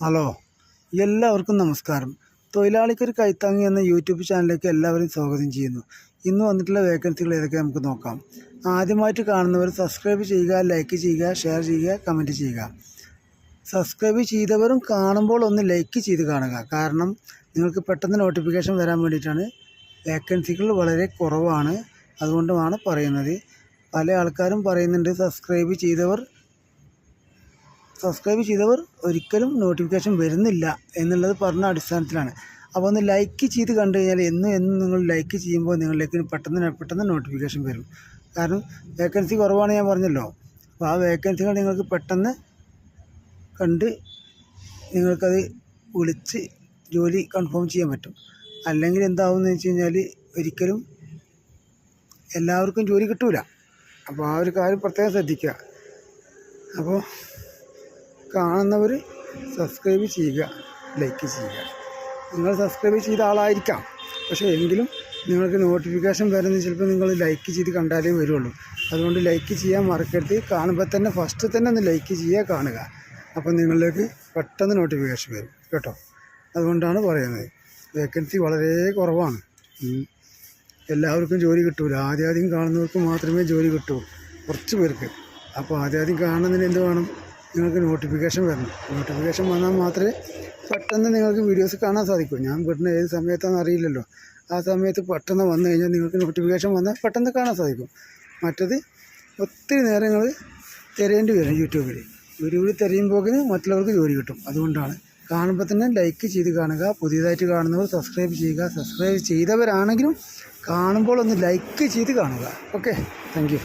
Hello എല്ലാവർക്കും നമസ്കാരം. തൊഴിലാളിക്കൊരു കൈത്താങ്ങി എന്ന യൂട്യൂബ് ചാനലിലേക്ക് എല്ലാവരും സ്വാഗതം ചെയ്യുന്നു. ഇന്ന് വന്നിട്ടുള്ള വേക്കൻസികൾ ഏതൊക്കെ നമുക്ക് നോക്കാം. ആദ്യമായിട്ട് കാണുന്നവർ സബ്സ്ക്രൈബ് ചെയ്യുക ലൈക്ക് ചെയ്യുക ഷെയർ ചെയ്യുക കമന്റ് ചെയ്യുക. സബ്സ്ക്രൈബ് ചെയ്തവരും കാണുമ്പോൾ ഒന്ന് ലൈക്ക് ചെയ്ത് കാണുക. കാരണം നിങ്ങൾക്ക് പെട്ടെന്ന് നോട്ടിഫിക്കേഷൻ വരാൻ വേണ്ടിയിട്ടാണ്. വേക്കൻസികൾ വളരെ കുറവാണ്. അതുകൊണ്ടുമാണ് പറയുന്നത്. പല ആൾക്കാരും പറയുന്നുണ്ട് സബ്സ്ക്രൈബ് ചെയ്തവർ സബ്സ്ക്രൈബ് ചെയ്തവർ ഒരിക്കലും നോട്ടിഫിക്കേഷൻ വരുന്നില്ല എന്നുള്ളത് പറഞ്ഞ അടിസ്ഥാനത്തിലാണ്. അപ്പോൾ ഒന്ന് ലൈക്ക് ചെയ്ത് കണ്ടു കഴിഞ്ഞാൽ എന്നും എന്നും നിങ്ങൾ ലൈക്ക് ചെയ്യുമ്പോൾ നിങ്ങളിലേക്ക് പെട്ടെന്ന് പെട്ടെന്ന് നോട്ടിഫിക്കേഷൻ വരും. കാരണം വേക്കൻസി കുറവാണ് ഞാൻ പറഞ്ഞല്ലോ. അപ്പോൾ ആ വേക്കൻസികൾ നിങ്ങൾക്ക് പെട്ടെന്ന് കണ്ട് നിങ്ങൾക്കത് വിളിച്ച് ജോലി കൺഫേം ചെയ്യാൻ പറ്റും. അല്ലെങ്കിൽ എന്താവും എന്ന് വെച്ച് കഴിഞ്ഞാൽ ഒരിക്കലും എല്ലാവർക്കും ജോലി കിട്ടൂല. അപ്പോൾ ആ ഒരു കാര്യം പ്രത്യേകം ശ്രദ്ധിക്കുക. അപ്പോൾ കാണുന്നവർ സബ്സ്ക്രൈബ് ചെയ്യുക ലൈക്ക് ചെയ്യുക. നിങ്ങൾ സബ്സ്ക്രൈബ് ചെയ്ത ആളായിരിക്കാം. പക്ഷേ എങ്കിലും നിങ്ങൾക്ക് നോട്ടിഫിക്കേഷൻ വരുന്നത് ചിലപ്പോൾ നിങ്ങൾ ലൈക്ക് ചെയ്ത് കണ്ടാലേ വരുള്ളൂ. അതുകൊണ്ട് ലൈക്ക് ചെയ്യാൻ മറക്കരുത്. കാണുമ്പോൾ തന്നെ ഫസ്റ്റ് തന്നെ ഒന്ന് ലൈക്ക് ചെയ്യുക കാണുക. അപ്പം നിങ്ങളിലേക്ക് പെട്ടെന്ന് നോട്ടിഫിക്കേഷൻ വരും. കേട്ടോ? അതുകൊണ്ടാണ് പറയുന്നത്. വേക്കൻസി വളരെ കുറവാണ്. എല്ലാവർക്കും ജോലി കിട്ടൂല. ആദ്യം ആദ്യം കാണുന്നവർക്ക് മാത്രമേ ജോലി കിട്ടൂ. കുറച്ച് പേർക്ക്. അപ്പോൾ ആദ്യം ആദ്യം കാണുന്നതിന് എന്ത് വേണം? നിങ്ങൾക്ക് നോട്ടിഫിക്കേഷൻ വരണം. നോട്ടിഫിക്കേഷൻ വന്നാൽ മാത്രമേ പെട്ടെന്ന് നിങ്ങൾക്ക് വീഡിയോസ് കാണാൻ സാധിക്കൂ. ഞാൻ വീട്ടിന് ഏത് സമയത്താണെന്ന് അറിയില്ലല്ലോ. ആ സമയത്ത് പെട്ടെന്ന് വന്നു കഴിഞ്ഞാൽ നിങ്ങൾക്ക് നോട്ടിഫിക്കേഷൻ വന്നാൽ പെട്ടെന്ന് കാണാൻ സാധിക്കും. മറ്റത് ഒത്തിരി നേരങ്ങൾ തിരയേണ്ടി വരും യൂട്യൂബിൽ യൂട്യൂബിൽ തിരയുമ്പോൾ മറ്റുള്ളവർക്ക് ജോലി കിട്ടും. അതുകൊണ്ടാണ് കാണുമ്പോൾ തന്നെ ലൈക്ക് ചെയ്ത് കാണുക. പുതിയതായിട്ട് കാണുന്നവർ സബ്സ്ക്രൈബ് ചെയ്യുക. സബ്സ്ക്രൈബ് ചെയ്തവരാണെങ്കിലും കാണുമ്പോൾ ഒന്ന് ലൈക്ക് ചെയ്ത് കാണുക. Okay thank